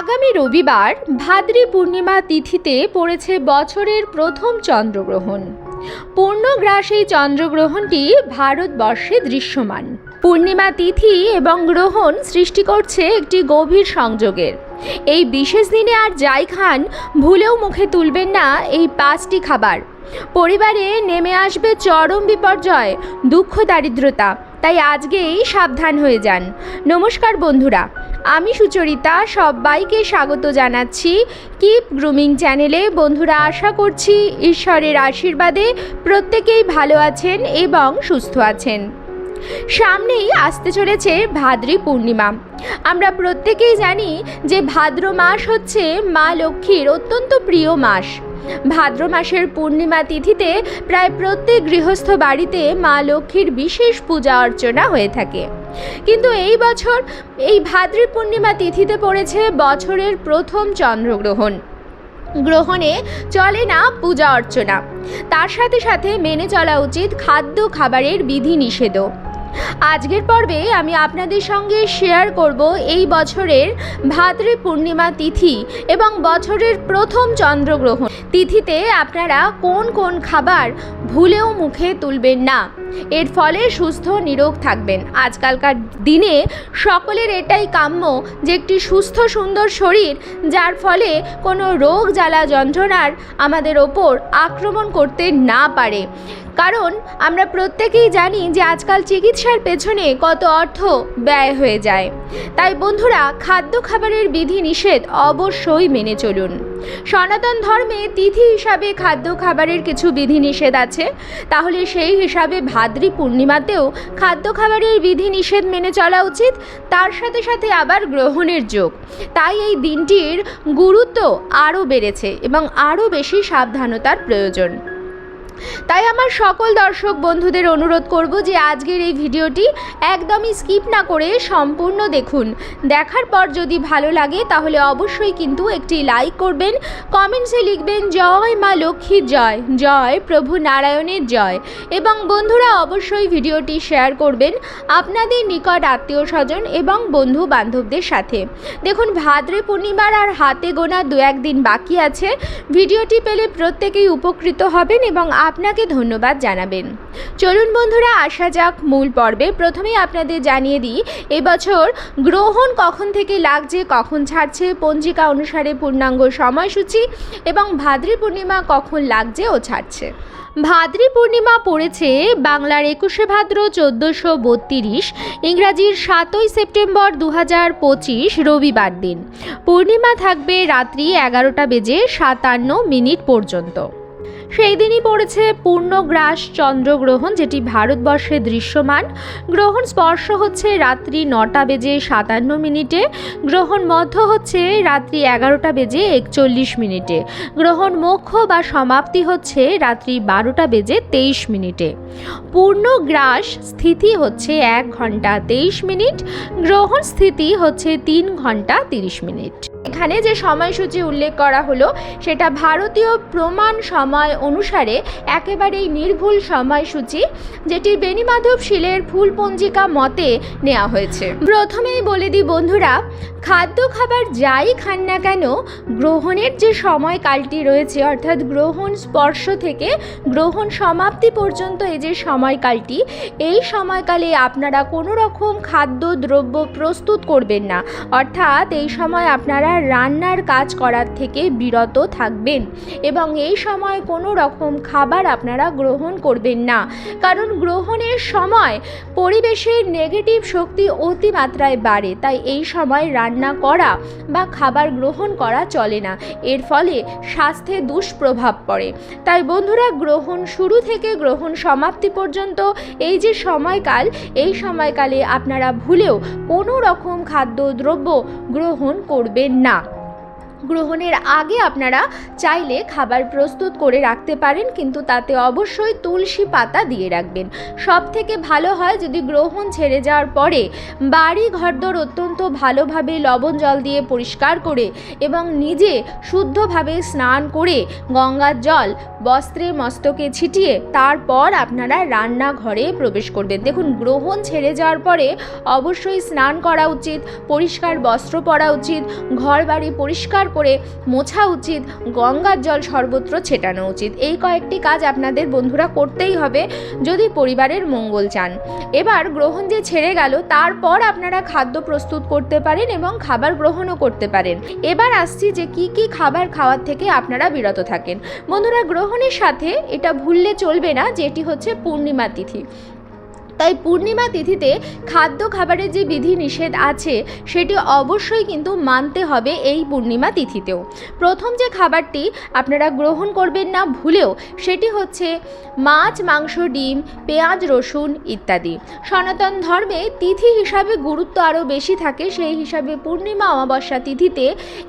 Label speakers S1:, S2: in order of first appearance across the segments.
S1: আগামী রবিবার ভাদ্রী পূর্ণিমা তিথিতে পড়েছে বছরের প্রথম চন্দ্রগ্রহণ। পূর্ণগ্রাস এই চন্দ্রগ্রহণটি ভারতবর্ষে দৃশ্যমান। পূর্ণিমা তিথি এবং গ্রহণ সৃষ্টি করছে একটি গভীর সংযোগের। এই বিশেষ দিনে আর যাই খান ভুলেও মুখে তুলবেন না এই পাঁচটি খাবার। পরিবারে নেমে আসবে চরম বিপর্যয়, দুঃখ দারিদ্রতা। তাই আজকেই সাবধান হয়ে যান। নমস্কার বন্ধুরা। আমি সুচরিতা, সবাইকে স্বাগত জানাচ্ছি কিপ গ্রুমিং চ্যানেলে। বন্ধুরা, আশা করছি ঈশ্বরের আশীর্বাদে প্রত্যেকেই ভালো আছেন এবং সুস্থ আছেন। সামনেই আসতে চলেছে ভাদ্রী পূর্ণিমা। আমরা প্রত্যেকেই জানি যে ভাদ্র মাস হচ্ছে মা লক্ষ্মীর অত্যন্ত প্রিয় মাস। ভাদ্র মাসের পূর্ণিমা তিথিতে প্রায় প্রত্যেক গৃহস্থ বাড়িতে মা লক্ষ্মীর বিশেষ পূজা অর্চনা হয়ে থাকে। কিন্তু এই বছর এই ভাদ্রী পূর্ণিমা তিথিতে পড়েছে বছরের প্রথম চন্দ্রগ্রহণ। গ্রহণে চলে না পূজা অর্চনা। তার সাথে সাথে মেনে চলা উচিত খাদ্য খাবারের বিধি নিষেধও। আজকের পর্বে আমি আপনাদের সঙ্গে শেয়ার করব এই বছরের ভাদ্রী পূর্ণিমা তিথি এবং বছরের প্রথম চন্দ্রগ্রহণ। তিথিতে আপনারা কোন কোন খাবার ভুলেও মুখে তুলবেন না। এর ফলে সুস্থ নিরোগ থাকবেন। আজকালকার দিনে সকলের এটাই কাম্য যে একটি সুস্থ, সুন্দর শরীর, যার ফলে কোনো রোগ, জ্বালা, যন্ত্রণার আমাদের ওপর আক্রমণ করতে না পারে। কারণ আমরা প্রত্যেকেই জানি যে আজকাল চিকিৎসার পেছনে কত অর্থ ব্যয় হয়ে যায়। তাই বন্ধুরা, খাদ্য খাবারের বিধি নিষেধ অবশ্যই মেনে চলুন। সনাতন ধর্মে তিথি হিসাবে খাদ্য খাবারের কিছু বিধিনিষেধ আছে। তাহলে সেই হিসাবে ভাদ্রী পূর্ণিমাতেও খাদ্য খাবারের বিধিনিষেধ মেনে চলা উচিত। তার সাথে সাথে আবার গ্রহণের যোগ। তাই এই দিনটির গুরুত্ব আরও বেড়েছে এবং আরও বেশি সাবধানতার প্রয়োজন। তাই আমার সকল দর্শক বন্ধুদের অনুরোধ করব যে আজকের এই ভিডিওটি একদমই স্কিপ না করে সম্পূর্ণ দেখুন। দেখার পর যদি ভালো লাগে, তাহলে অবশ্যই কিন্তু একটি লাইক করবেন, কমেন্টসে লিখবেন, জয় মা লক্ষ্মীর জয় জয় প্রভু নারায়ণের জয়। এবং বন্ধুরা অবশ্যই ভিডিওটি শেয়ার করবেন আপনাদের নিকট আত্মীয় স্বজন এবং বন্ধু বান্ধবদের সাথে। দেখুন, ভাদ্রে পূর্ণিমার আর হাতে গোনা দু একদিন বাকি আছে। ভিডিওটি পেলে প্রত্যেকেই উপকৃত হবেন এবং আপনাকে ধন্যবাদ জানাবেন। চলুন বন্ধুরা, আসা যাক মূল পর্বে। প্রথমেই আপনাদের জানিয়ে দিই, এবছর গ্রহণ কখন থেকে লাগছে, কখন ছাড়ছে, পঞ্জিকা অনুসারে পূর্ণাঙ্গ সময়সূচি এবং ভাদ্রী পূর্ণিমা কখন লাগছে ও ছাড়ছে। ভাদ্রী পূর্ণিমা পড়েছে বাংলার একুশে ভাদ্র চোদ্দোশো বত্রিশ, ইংরাজির সাতই সেপ্টেম্বর দু হাজার পঁচিশ, রবিবার দিন। পূর্ণিমা থাকবে রাত্রি এগারোটা বেজে সাতান্ন মিনিট পর্যন্ত। সেই দিনই পড়েছে পূর্ণগ্রাস চন্দ্রগ্রহণ, যেটি ভারতবর্ষে দৃশ্যমান। গ্রহণ স্পর্শ হচ্ছে রাত্রি নটা বেজে সাতান্ন মিনিটে। গ্রহণ মধ্য হচ্ছে রাত্রি এগারোটা বেজে একচল্লিশ মিনিটে। গ্রহণ মোক্ষ বা সমাপ্তি হচ্ছে রাত্রি বারোটা বেজে তেইশ মিনিটে। পূর্ণগ্রাস স্থিতি হচ্ছে এক ঘণ্টা তেইশ মিনিট। গ্রহণ স্থিতি হচ্ছে তিন ঘণ্টা তিরিশ মিনিট। এখানে যে সময়সূচি উল্লেখ করা হলো, সেটা ভারতীয় প্রমাণ সময় অনুসারে একেবারেই নির্ভুল সময়সূচি, যেটি বেণীমাধব শিলের ফুল পঞ্জিকা মতে নেওয়া হয়েছে। প্রথমেই বলে দিই বন্ধুরা, খাদ্য খাবার যাই খান না কেন, গ্রহণের যে সময়কালটি রয়েছে, অর্থাৎ গ্রহণ স্পর্শ থেকে গ্রহণ সমাপ্তি পর্যন্ত এই যে সময়কালটি, এই সময়কালে আপনারা কোনো রকম খাদ্য, দ্রব্য প্রস্তুত করবেন না। অর্থাৎ এই সময় আপনারা রান্নার কাজ করার থেকে বিরত থাকবেন এবং এই সময় কোনো রকম খাবার আপনারা গ্রহণ করবেন না। কারণ গ্রহণের সময় পরিবেশের নেগেটিভ শক্তি অতিমাত্রায় বাড়ে, তাই এই সময় রান্না করা বা খাবার গ্রহণ করা চলে না। এর ফলে স্বাস্থ্যে দুষ্প্রভাব পড়ে। তাই বন্ধুরা, গ্রহণ শুরু থেকে গ্রহণ সমাপ্তি পর্যন্ত এই যে সময়কাল, এই সময়কালে আপনারা ভুলেও কোনো রকম খাদ্যদ্রব্য গ্রহণ করবেন না। না গ্রহণের আগে আপনারা চাইলে খাবার প্রস্তুত করে রাখতে পারেন, কিন্তু তাতে অবশ্যই তুলসী পাতা দিয়ে রাখবেন। সব থেকে ভালো হয় যদি গ্রহণ ছেড়ে যাওয়ার পরে বাড়ি ঘরদোর অত্যন্ত ভালোভাবে লবণ জল দিয়ে পরিষ্কার করে এবং নিজে শুদ্ধভাবে স্নান করে গঙ্গার জল, বস্ত্রে মস্তকে ছিটিয়ে তারপর আপনারা রান্নাঘরে প্রবেশ করবেন। দেখুন, গ্রহণ ছেড়ে যাওয়ার পরে অবশ্যই স্নান করা উচিত, পরিষ্কার বস্ত্র পরা উচিত ঘর বাড়ি পরিষ্কার করে মোছা উচিত, গঙ্গার জল সর্বত্র ছেটানো উচিত। এই কয়েকটি কাজ আপনাদের বন্ধুরা করতেই হবে যদি পরিবারের মঙ্গল চান। এবার গ্রহণ যে ছেড়ে গেল, তারপর আপনারা খাদ্য প্রস্তুত করতে পারেন এবং খাবার গ্রহণও করতে পারেন। এবার আসছি যে কি কি খাবার খাওয়ার থেকে আপনারা বিরত থাকেন। বন্ধুরা, গ্রহণের সাথে এটা ভুললে চলবে না, যেটি হচ্ছে পূর্ণিমা তিথি। তাই পূর্ণিমা তিথিতে খাদ্য খাবারের যে বিধি নিষেধ আছে, সেটি অবশ্যই কিন্তু মানতে হবে এই পূর্ণিমা তিথিতেও। প্রথম যে খাবারটি আপনারা গ্রহণ করবেন না ভুলেও, সেটি হচ্ছে মাছ, মাংস, ডিম, পেঁয়াজ, রসুন ইত্যাদি। সনাতন ধর্মে তিথি হিসাবে গুরুত্ব আরও বেশি থাকে, সেই হিসাবে পূর্ণিমা অমাবস্যা তিথিতে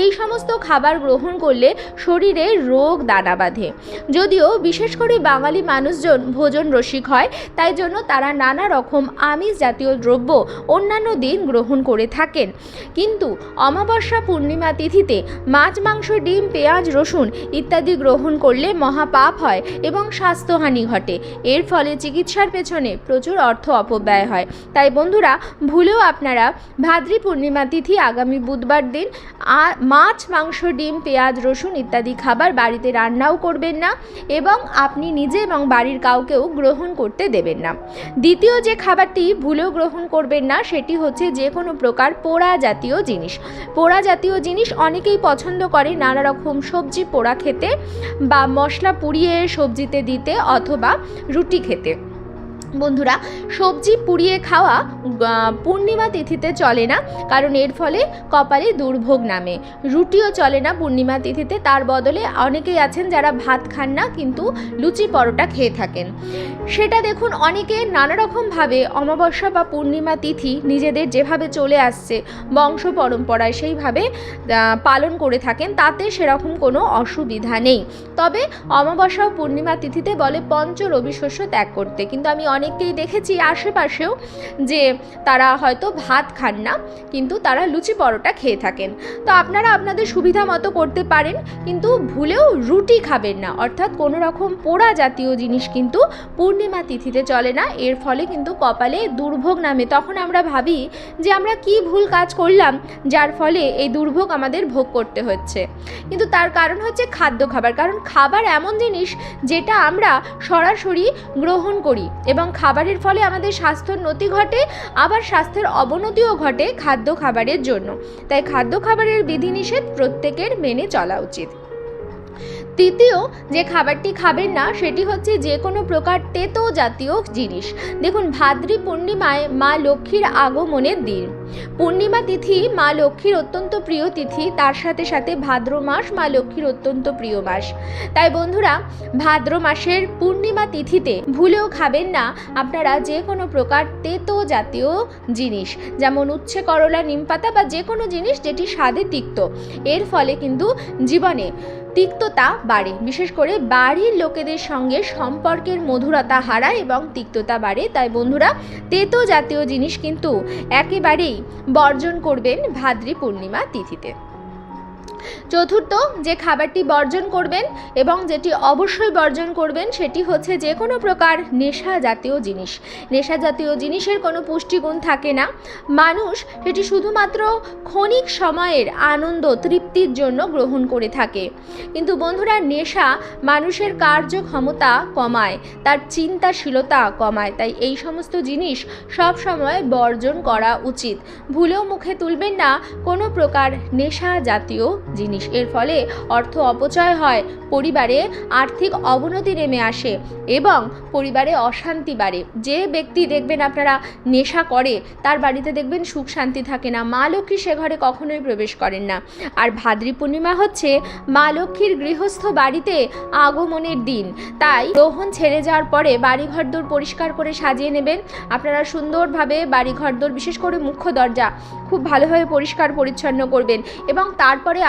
S1: এই সমস্ত খাবার গ্রহণ করলে শরীরে রোগ, দানা বাঁধে। যদিও বিশেষ করে বাঙালি মানুষজন ভোজন রসিক হয়, তাই জন্য তারা নানা রকম আমিষ জাতীয় দ্রব্য অন্যান্য দিন গ্রহণ করে থাকেন। কিন্তু অমাবস্যা পূর্ণিমা তিথিতে মাছ, মাংস, ডিম, পেঁয়াজ, রসুন ইত্যাদি গ্রহণ করলে মহাপাপ হয় এবং স্বাস্থ্যহানি ঘটে। এর ফলে চিকিৎসার পেছনে প্রচুর অর্থ অপব্যয় হয়। তাই বন্ধুরা, ভুলেও আপনারা ভাদ্রি পূর্ণিমা তিথি আগামী বুধবার দিন মাছ, মাংস, ডিম, পেঁয়াজ, রসুন ইত্যাদি খাবার বাড়িতে রান্নাও করবেন না এবং আপনি নিজে এবং বাড়ির কাউকেও গ্রহণ করতে দেবেন না। দ্বিতীয় যে খাবারটি ভুলেও গ্রহণ করবেন না, সেটি হচ্ছে যে কোনো প্রকার পোড়া জাতীয় জিনিস। পোড়া জাতীয় জিনিস অনেকেই পছন্দ করে নানা রকম সবজি পোড়া খেতে বা মশলা পুড়িয়ে সবজিতে দিতে অথবা রুটি খেতে। বন্ধুরা, সবজি পুড়িয়ে খাওয়া পূর্ণিমা তিথিতে চলে না, কারণ এর ফলে কপালে দুর্ভোগ নামে। রুটিও চলে না পূর্ণিমা তিথিতে, তার বদলে অনেকেই আছেন যারা ভাত খান না, কিন্তু লুচি পরোটা খেয়ে থাকেন। সেটা দেখুন, অনেকে নানা রকমভাবে অমাবস্যা বা পূর্ণিমা তিথি নিজেদের যেভাবে চলে আসছে, বংশ পরম্পরায় সেইভাবে পালন করে থাকেন, তাতে সেরকম কোনো অসুবিধা নেই। তবে অমাবস্যা ও পূর্ণিমা তিথিতে বলে পঞ্চ রবি শস্য ত্যাগ করতে, কিন্তু আমি অনেককেই দেখেছি আশেপাশেও যে তারা হয়তো ভাত খান না, কিন্তু তারা লুচি পরোটা খেয়ে থাকেন। তো আপনারা আপনাদের সুবিধা মতো করতে পারেন, কিন্তু ভুলেও রুটি খাবেন না। অর্থাৎ কোনো রকম পোড়া জাতীয় জিনিস কিন্তু পূর্ণিমা তিথিতে চলে না, এর ফলে কিন্তু কপালে দুর্ভোগ নামে। তখন আমরা ভাবি যে আমরা কি ভুল কাজ করলাম, যার ফলে এই দুর্ভোগ আমাদের ভোগ করতে হচ্ছে। কিন্তু তার কারণ হচ্ছে খাদ্য খাবার। কারণ খাবার এমন জিনিস যেটা আমরা সরাসরি গ্রহণ করি এবং খাবারের ফলে আমাদের স্বাস্থ্যর নতি ঘটে, আবার স্বাস্থ্যের অবনতিও ঘটে খাদ্য খাবারের জন্য। তাই খাদ্য খাবারের বিধিনিষেধ প্রত্যেকের মেনে চলা উচিত। তৃতীয়, যে খাবারটি খাবেন না, সেটি হচ্ছে যে কোনো প্রকার তেতো জাতীয় জিনিস। দেখুন, ভাদ্রি পূর্ণিমায় মা লক্ষ্মীর আগমনের দিন। পূর্ণিমা তিথি মা লক্ষ্মীর অত্যন্ত প্রিয় তিথি। তার সাথে সাথে ভাদ্র মাস মা লক্ষ্মীর অত্যন্ত প্রিয় মাস। তাই বন্ধুরা, ভাদ্র মাসের পূর্ণিমা তিথিতে ভুলেও খাবেন না আপনারা যে কোনো প্রকার তেতো জাতীয় জিনিস। যেমন উচ্ছে, করলা নিমপাতা বা যে কোনো জিনিস যেটি স্বাদে তিক্ত। এর ফলে কিন্তু জীবনে তিক্ততা বাড়ে। বিশেষ করে বাড়ির লোকেদের সঙ্গে সম্পর্কের মধুরতা হারায় এবং তিক্ততা বাড়ে। তাই বন্ধুরা, তেতো জাতীয় জিনিস কিন্তু একেবারেই বর্জন করবেন ভাদ্রী পূর্ণিমা তিথিতে। চতুর্থ, যে খাবারটি বর্জন করবেন এবং যেটি অবশ্যই বর্জন করবেন, সেটি হচ্ছে যে কোনো প্রকার নেশা জাতীয় জিনিস। নেশা জাতীয় জিনিসের কোনো পুষ্টিগুণ থাকে না। মানুষ সেটি শুধুমাত্র ক্ষণিক সময়ের আনন্দ, তৃপ্তির জন্য গ্রহণ করে থাকে। কিন্তু বন্ধুরা, নেশা মানুষের কার্যক্ষমতা কমায়, তার চিন্তাশীলতা কমায়। তাই এই সমস্ত জিনিস সব সময় বর্জন করা উচিত। ভুলেও মুখে তুলবেন না, কোনো প্রকার নেশা জাতীয় জিনিস। এর ফলে অর্থ অপচয় হয়, পরিবারে আর্থিক অবনতি নেমে আসে এবং পরিবারে অশান্তি বাড়ে। যে ব্যক্তি দেখবেন আপনারা নেশা করে, তার বাড়িতে দেখবেন সুখ শান্তি থাকে না। মা লক্ষ্মী সে ঘরে কখনোই প্রবেশ করেন না। আর ভাদ্রী পূর্ণিমা হচ্ছে মা লক্ষ্মীর গৃহস্থ বাড়িতে আগমনের দিন। তাই গ্রহণ ছেড়ে যাওয়ার পরে বাড়ি ঘরদোর পরিষ্কার করে সাজিয়ে নেবেন। আপনারা সুন্দরভাবে বাড়ি ঘরদোর বিশেষ করে মুখ্য দরজা, খুব ভালোভাবে পরিষ্কার পরিচ্ছন্ন করবেন এবং তারপরে